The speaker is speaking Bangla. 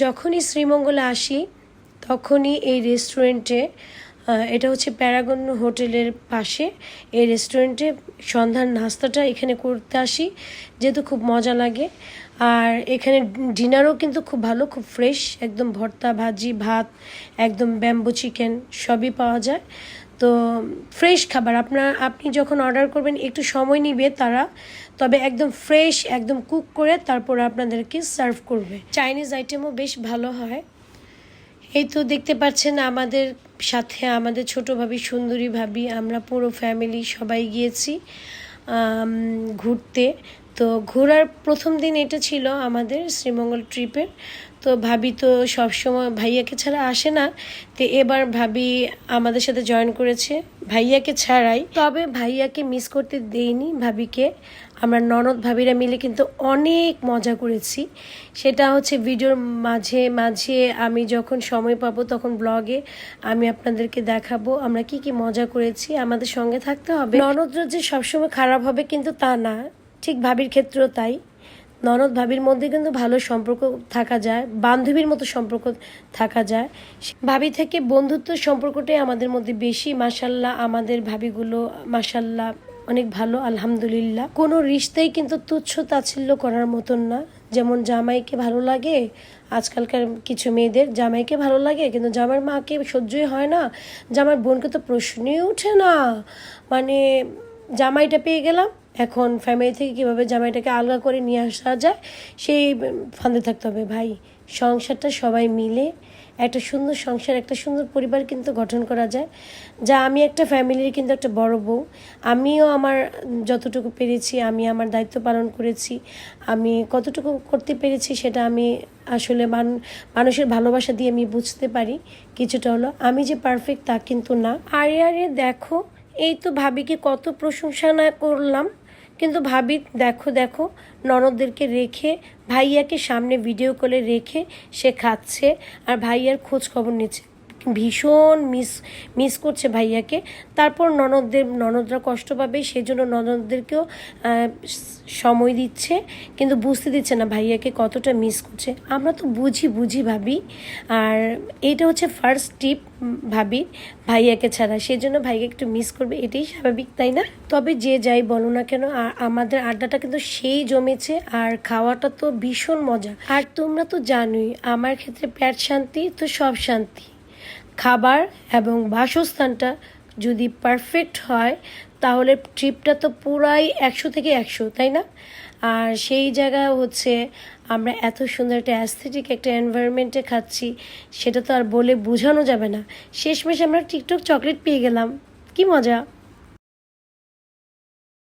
যখনই শ্রীমঙ্গলে আসি তখনই এই রেস্টুরেন্টে এটা হচ্ছে প্যারাগন হোটেলের পাশে। এই রেস্টুরেন্টে সন্ধ্যার নাস্তাটা এখানে করতে আসি, যেহেতু খুব মজা লাগে। আর এখানে ডিনারও কিন্তু খুব ভালো, খুব ফ্রেশ, একদম ভর্তা, ভাজি, ভাত, একদম ব্যাম্বো চিকেন সবই পাওয়া যায়। তো ফ্রেশ খাবার, আপনার, আপনি যখন অর্ডার করবেন, একটু সময় নিবে তারা, তবে একদম ফ্রেশ, একদম কুক করে তারপর আপনাদেরকে সার্ভ করবে। চাইনিজ আইটেমও বেশ ভালো হয়। এই তো দেখতে পাচ্ছেন আমাদের সাথে আমাদের ছোটো ভাবি, সুন্দরী ভাবি, আমরা পুরো ফ্যামিলি সবাই গিয়েছি ঘুরতে। তো ঘোরার প্রথম দিন এটা ছিল আমাদের শ্রীমঙ্গল ট্রিপের তো ভাবি তো সবসময় ভাইয়াকে ছাড়া আসে না। তো এবার ভাবি আমাদের সাথে জয়েন করেছে ভাইয়াকে ছাড়াই। তবে ভাইয়াকে মিস করতে দেইনি ভাবিকে। আমরা ননদ ভাবিরা মিলে কিন্তু অনেক মজা করেছি। সেটা হচ্ছে ভিডিওর মাঝে মাঝে আমি যখন সময় পাবো তখন ব্লগে আমি আপনাদেরকে দেখাবো আমরা কি কি মজা করেছি, আমাদের সঙ্গে থাকতে হবে। ননদরা যে সবসময় খারাপ হবে কিন্তু তা না। ঠিক ভাবির ক্ষেত্রেও তাই। ননদ ভাবির মধ্যে কিন্তু ভালো সম্পর্ক থাকা যায়, বান্ধবীর মতো সম্পর্ক থাকা যায়। ভাবি থেকে বন্ধুত্ব সম্পর্কটাই আমাদের মধ্যে বেশি। মাসাল্লাহ আমাদের ভাবিগুলো মাসাল্লাহ অনেক ভালো, আলহামদুলিল্লাহ। কোনো রিশতেই কিন্তু তুচ্ছ তাচ্ছিল্য করার মতন না। যেমন জামাইকে ভালো লাগে, আজকালকার কিছু মেয়েদের জামাইকে ভালো লাগে, কিন্তু জামার মাকে সহ্যই হয় না। জামার বোনকে তো প্রশ্নই ওঠে না। মানে জামাইটা পেয়ে গেলাম এখন ফ্যামিলি থেকে কীভাবে জামাইটাকে আলগা করে নিয়ে আসা যায়, সেই ফান্দে থাকতে হবে। ভাই, সংসারটা সবাই মিলে একটা সুন্দর সংসার, একটা সুন্দর পরিবার কিন্তু গঠন করা যায়। যা আমি একটা ফ্যামিলির কিন্তু একটা বড় বউ। আমিও আমার যতটুকু পেরেছি, আমি আমার দায়িত্ব পালন করেছি, আমি কতটুকু করতে পেরেছি সেটা আমি আসলে মান, মানুষের ভালোবাসা দিয়ে আমি বুঝতে পারি কিছুটা হলো আমি যে পারফেক্ট তা কিন্তু না। আরে আরে, দেখো, এই তো ভাবিকে কত প্রশংসা না করলাম। কিন্তু ভাবি, দেখো দেখো, ননদদেরকে রেখে, ভাইয়াকে সামনে ভিডিও কলে রেখে সে খাচ্ছে, আর ভাইয়ার খোঁজ খবর নিচ্ছে। ভীষণ মিস মিস করছে ভাইয়াকে। তারপর ননদদের, ননদরা কষ্ট পাবে, সেজন্য ননদদেরকেও সময় দিচ্ছে, কিন্তু বুঝতে দিচ্ছে না ভাইয়াকে কতটা মিস করছে। আমরা তো বুঝি বুঝি ভাবি। আর এইটা হচ্ছে ফার্স্ট টিপ ভাবি ভাইয়াকে ছাড়া। সেই জন্য ভাইকে একটু মিস করবে, এটাই স্বাভাবিক, তাই না? তবে যে যাই বলো না কেন, আ- আমাদের আড্ডাটা কিন্তু সেই জমেছে, আর খাওয়াটা তো ভীষণ মজা। আর তোমরা তো জানোই, আমার ক্ষেত্রে প্যাট শান্তি, তো সব শান্তি। খাবার এবং বাসস্থানটা যদি পারফেক্ট হয়, তাহলে ট্রিপটা তো পুরাই একশো থেকে একশো, তাই না? আর সেই জায়গা হচ্ছে আমরা এত সুন্দর একটা অ্যাস্থেটিক একটা এনভায়রনমেন্টে খাচ্ছি, সেটা তো আর বলে বোঝানো যাবে না। শেষমেশ আমরা টিকটক চকলেট পেয়ে গেলাম। কি মজা!